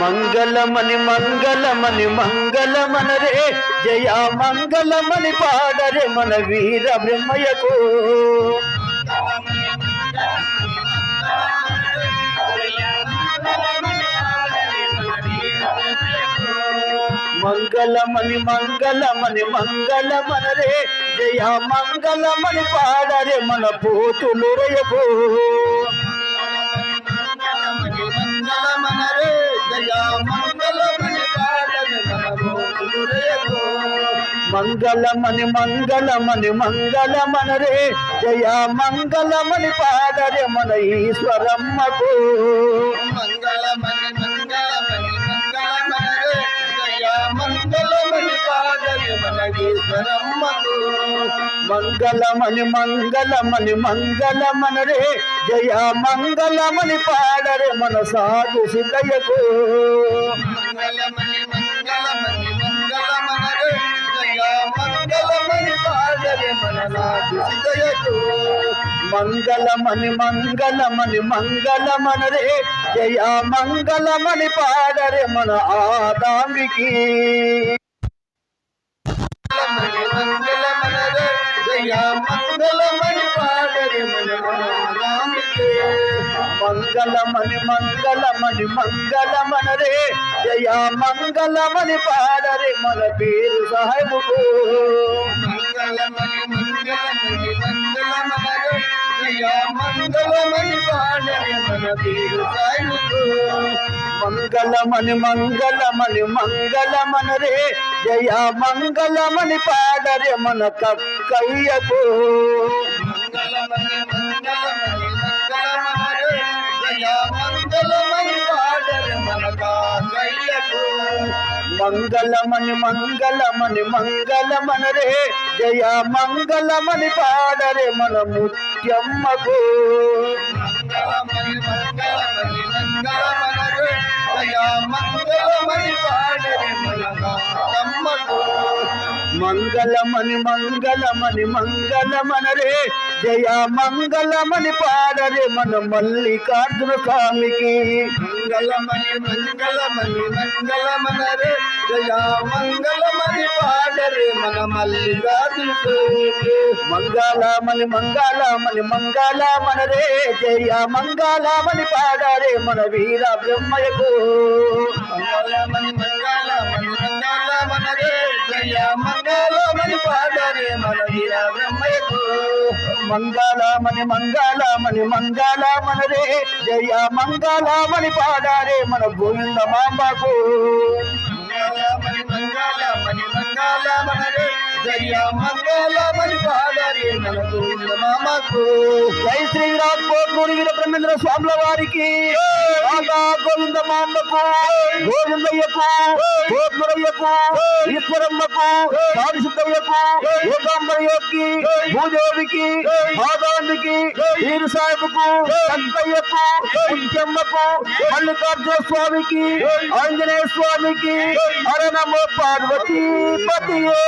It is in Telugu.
మంగళమని మంగళమని మంగళమనరే జయ మంగళమని పాడరే మన వీర బ్రహ్మయ్యకు. మంగళమని మంగళమని మంగళమనరే జయ మంగళమని పాడరే మన పోతులు రయకు. మంగళమని పాడని మనమోదురేగో. మంగళమని మంగళమనరే జయ మంగళమని పాడరే మన ఈశ్వరమ్మకు మంగళమని మంగళమని పాడని మనగీశ్వరమ్మకు మంగళమని మంగళమని మంగళమనరే జయ మంగళమని పాడరే మన సాధు సిద్ధయ్యకు మంగళమని మంగళమని మంగళమనరే జయ మంగళమని పాడని మన నాటి సిద్ధయకు మంగళమని మంగళమని మంగళమనరే జయ మంగళమని పాడరే మన ఆదామికి. జయ మంగళమని పాడని మన రామికే మంగళమని మంగళమని మంగళమనరే జయ మంగళమని పాడరే మన పేరు సాహెబుకు మంగళమణి మంగళ మంగళమని పాడని మన పేరు సాయుకు మంగళమని మంగళమని మంగళమనరే జయ మంగళమని పాడరే మన కక్కయ్యకు. మంగళమని మంగళమని రే. జయ మంగళమని పాడరే మన ముత్యమ్మకు. మంగళమని మంగళమని మంగళమనరే జయ మంగళమని పాడని మన కాకమ్మకు మంగళమని మంగళమని మంగళమనరే జయ మంగళమని పాడరే మన మల్లికార్జున స్వామికి. మంగళమణి మంగళమణి మంగళమనరే జయ మంగళమణి పాడరే మన మల్లికార్జునకు మంగళమని మంగళమని మంగళమనరే జయ మంగళమని పాడరే మన వీర బ్రహ్మయ్యకు. మంగళమణి మంగళమణి మంగళమణి రే. జయ మంగళమణి పాడారే మన గోవింద మాంబకు. మంగళమణి మంగళమణి మంగళమణి రే. జయ మంగళమణి పాడారే మన గోవింద మామకు జై శ్రీరామ్. కోటూరు వీర స్వాముల వారికి రాధా గోవింద మాంబకు గోవిందయ్యకు గోపురయ్యకు ఈశ్వరమ్మకు సారిసిద్ధయ్యకు యోగాంబయ్యకి భూదేవికి మాధవానికి వీరు సాహెబ్కు సంతయ్యకు ముత్యమ్మకు మల్లికార్జున స్వామికి ఆంజనేయ స్వామికి హర నమో పార్వతీ పతియే.